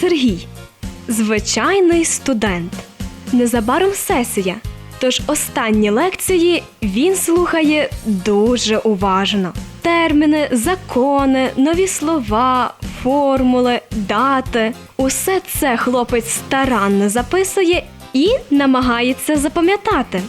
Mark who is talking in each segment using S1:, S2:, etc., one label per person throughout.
S1: Сергій звичайний студент. Незабаром сесія. Тож останні лекції він слухає дуже уважно. Терміни, закони, нові слова, формули, дати. Усе це хлопець старанно записує і намагається запам'ятати.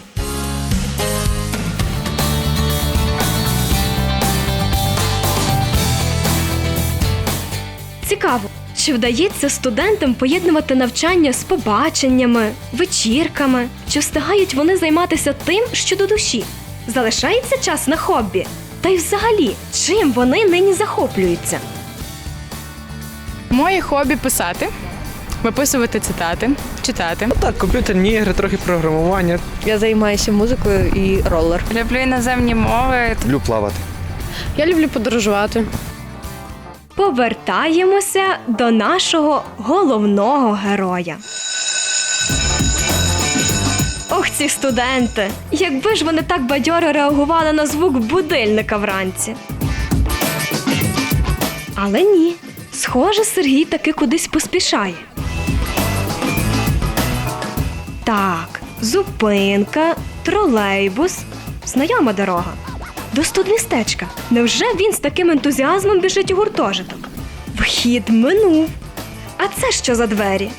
S1: Цікаво, чи вдається студентам поєднувати навчання з побаченнями, вечірками, чи встигають вони займатися тим, що до душі? Залишається час на хобі? Та й взагалі, чим вони нині захоплюються?
S2: Моє хобі писати, виписувати цитати, читати.
S3: Так, комп'ютерні ігри, трохи програмування.
S4: Я займаюся музикою і ролер.
S2: Люблю іноземні мови.
S5: Люблю плавати.
S4: Я люблю подорожувати.
S1: Повертаємося до нашого головного героя. Ох, ці студенти! Якби ж вони так бадьоро реагували на звук будильника вранці. Але ні. Схоже, Сергій таки кудись поспішає. Так, зупинка, тролейбус, знайома дорога. До студмістечка. Невже він з таким ентузіазмом біжить у гуртожиток? Вхід минув. А це що за двері?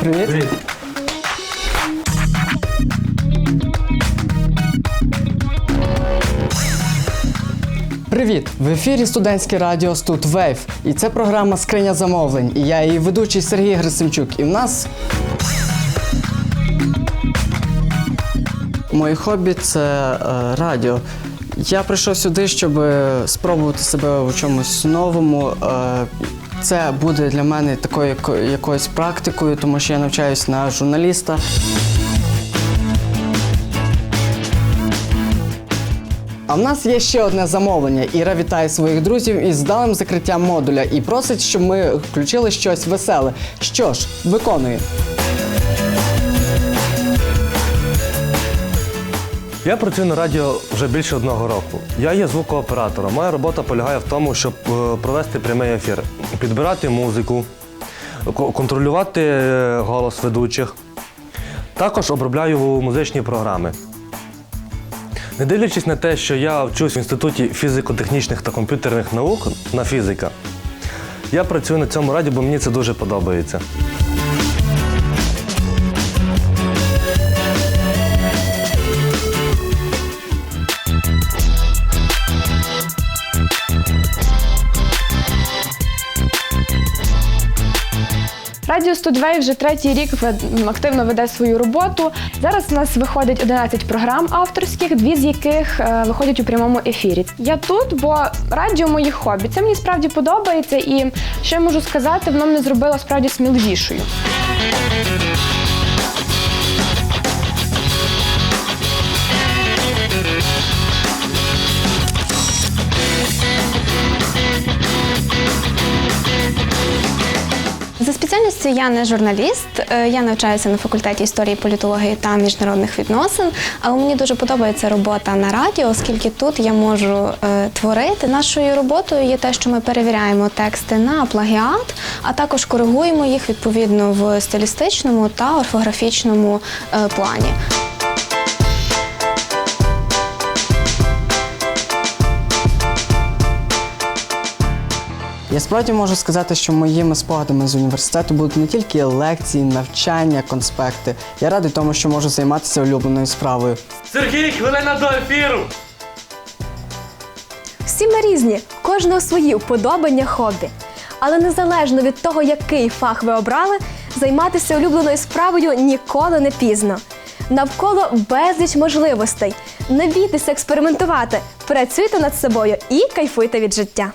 S3: Привіт.
S6: Привіт! В ефірі студентське радіо Студ Вейв. І це програма Скриня замовлень. І я її ведучий Сергій Грисимчук. І в нас. Моє хобі це е, радіо. Я прийшов сюди, щоб спробувати себе у чомусь новому. Е, це буде для мене такою якоюсь практикою, тому що я навчаюсь на журналіста. А в нас є ще одне замовлення. Іра вітає своїх друзів із вдалим закриттям модуля і просить, щоб ми включили щось веселе. Що ж, виконує.
S7: Я працюю на радіо вже більше одного року. Я є звукооператором. Моя робота полягає в тому, щоб е, провести прямий ефір, підбирати музику, контролювати е, голос ведучих. Також обробляю музичні програми. Не дивлячись на те, що я вчусь в інституті фізико-технічних та комп'ютерних наук на фізика, я працюю на цьому радіо, бо мені це дуже подобається.
S2: Радіо Студвей вже третій рік активно веде свою роботу. Зараз у нас виходить 11 програм авторських, дві з яких е, виходять у прямому ефірі. Я тут, бо радіо моє хобі. Це мені справді подобається, і що я можу сказати, воно мене зробило справді сміливішою.
S8: За я не журналіст, е, я навчаюся на факультеті історії, політології та міжнародних відносин. Але мені дуже подобається робота на радіо, оскільки тут я можу е, творити. Нашою роботою є те, що ми перевіряємо тексти на плагіат, а також коригуємо їх відповідно в стилістичному та орфографічному е, плані.
S6: Я справді можу сказати, що моїми спогадами з університету будуть не тільки лекції, навчання, конспекти. Я радий тому, що можу займатися улюбленою справою.
S7: Сергій, хвилина до ефіру!
S1: Всі ми різні, кожного свої вподобання хобі. Але незалежно від того, який фах ви обрали, займатися улюбленою справою ніколи не пізно. Навколо безліч можливостей. Не бійтеся експериментувати, працюйте над собою і кайфуйте від життя.